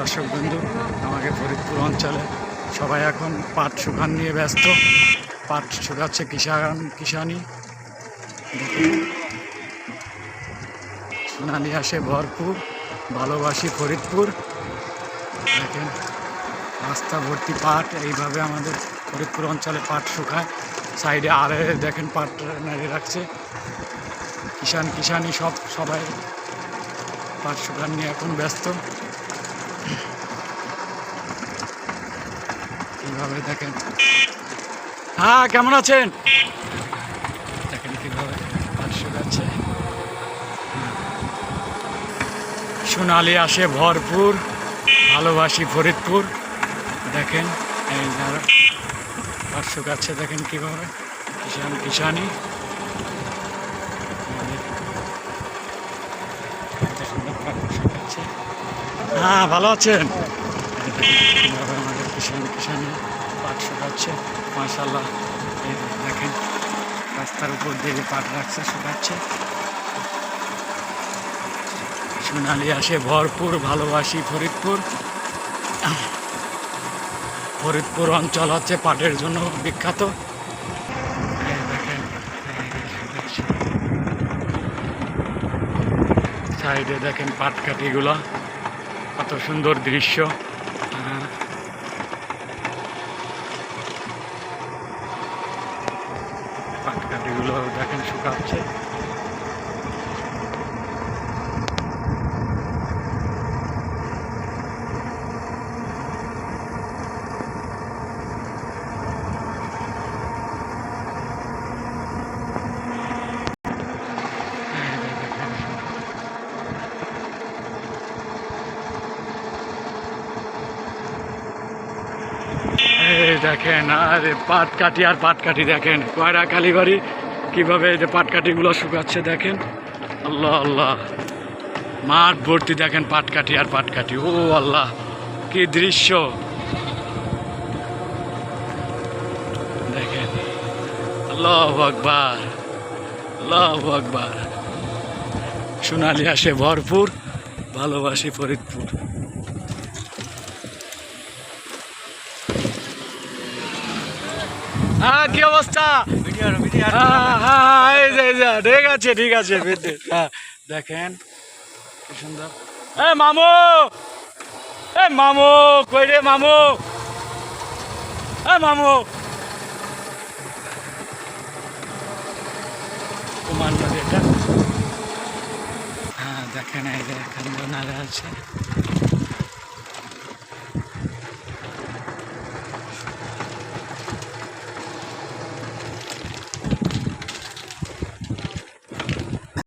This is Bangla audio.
দর্শক বন্ধু, আমাকে ফরিদপুর অঞ্চলে সবাই এখন পাট শুকান নিয়ে ব্যস্ত। পাট শুকাচ্ছে কিষান কিষানি সোনালি আসে ভরপুর, ভালোবাসি ফরিদপুর। দেখেন, রাস্তা ভর্তি পাট, এইভাবে আমাদের ফরিদপুর অঞ্চলে পাট শুকায়। সাইডে আরে দেখেন পাট নাড়িয়ে রাখছে। কিষান কিষানি সব, সবাই পাট শুকান নিয়ে এখন ব্যস্ত। এইভাবে দেখেন? হ্যাঁ কেমন আছেন? দেখেন কীভাবে পাট শুকাচ্ছে সোনালি আসে ভরপুর ভালোবাসি ফরিদপুর। দেখেন এই যারা পাট শুকাচ্ছে দেখেন কীভাবে। কিষান কিষানি হ্যাঁ ভালো আছেন? কীভাবে কিষান কিষানি পাট শুকাচ্ছে মাশাল্লাহ দেখেন, রাস্তার উপর দিয়ে পাট রাখছে শুকাচ্ছে সোনালি আসে ভরপুর, ভালোবাসি ফরিদপুর। ফরিদপুর অঞ্চল হচ্ছে পাটের জন্য বিখ্যাত। সাইডে দেখেন পাটকাঠিগুলো, কত সুন্দর দৃশ্য। পাটকাঠিগুলো দেখেন শুকাচ্ছে। দেখেন, আরে পাট কাটি আর পাট কাটি দেখেন, কয়রা কালীবাড়ি কীভাবে এই যে পাট কাঠিগুলো শুকাচ্ছে দেখেন। আল্লাহ আল্লাহ। মাঠ ভর্তি দেখেন, পাট কাটি আর পাট কাটি। ও আল্লাহ, কি দৃশ্য। দেখেন, আল্লাহ আকবার আল্লাহ আকবার। সোনালি আসে ভরপুর, ভালোবাসি ফরিদপুর। হ্যাঁ কি অবস্থা? হ্যাঁ হ্যাঁ ঠিক আছে ঠিক আছে হ্যাঁ দেখেন, কি সুন্দর। এ, মামু! এ, মামু, কই রে, মামু? এ, মামু! কুমার নদী এটা হ্যাঁ দেখেন, এই যে, এখানে আছে।